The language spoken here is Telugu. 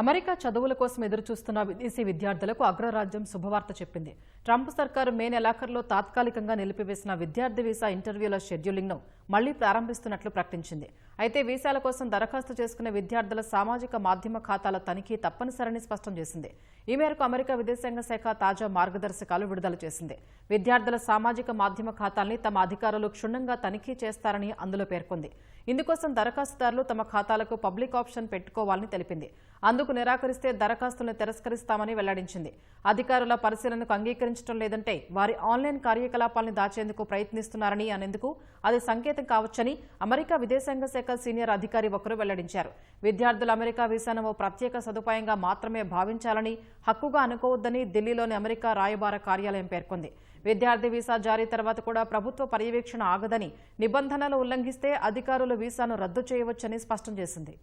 అమెరికా చదువుల కోసం ఎదురుచూస్తున్న విదేశీ విద్యార్థులకు అగ్రరాజ్యం శుభవార్త చెప్పింది. ట్రంప్ సర్కారు మే నెలాఖరులో తాత్కాలికంగా నిలిపివేసిన విద్యార్థి వీసా ఇంటర్వ్యూల షెడ్యూలింగ్ను మళ్ళీ ప్రారంభిస్తున్నట్లు ప్రకటించింది. అయితే వీసాల కోసం దరఖాస్తు చేసుకునే విద్యార్థుల సామాజిక మాధ్యమ ఖాతాల తనిఖీ తప్పనిసరని స్పష్టం చేసింది. ఈ మేరకు అమెరికా విదేశాంగ శాఖ తాజా మార్గదర్శకాలు విడుదల చేసింది. విద్యార్థుల సామాజిక మాధ్యమ ఖాతాల్ని తమ అధికారులు క్షుణ్ణంగా తనిఖీ చేస్తారని అందులో పేర్కొంది. ఇందుకోసం దరఖాస్తుదారులు తమ ఖాతాలకు పబ్లిక్ ఆప్షన్ పెట్టుకోవాలని తెలిపింది. అందుకు నిరాకరిస్తే దరఖాస్తులను తిరస్కరిస్తామని వెల్లడించింది. అధికారుల పరిశీలనకు అంగీకరించడం లేదంటే వారి ఆన్లైన్ కార్యకలాపాలను దాచేందుకు ప్రయత్నిస్తున్నారని అనేందుకు అది సంకేతం కావచ్చని అమెరికా విదేశాంగ శాఖ సీనియర్ అధికారి ఒకరు వెల్లడించారు. విద్యార్థులు అమెరికా వీసాను ఓ ప్రత్యేక సదుపాయంగా మాత్రమే భావించాలని హక్కుగా అనుకోవద్దని ఢిల్లీలోని అమెరికా రాయబార కార్యాలయం పేర్కొంది. విద్యార్థి వీసా జారీ తర్వాత కూడా ప్రభుత్వ పర్యవేక్షణ ఆగదని నిబంధనలు ఉల్లంఘిస్తే అధికారులు వీసాను రద్దు చేయవచ్చని స్పష్టం చేసింది.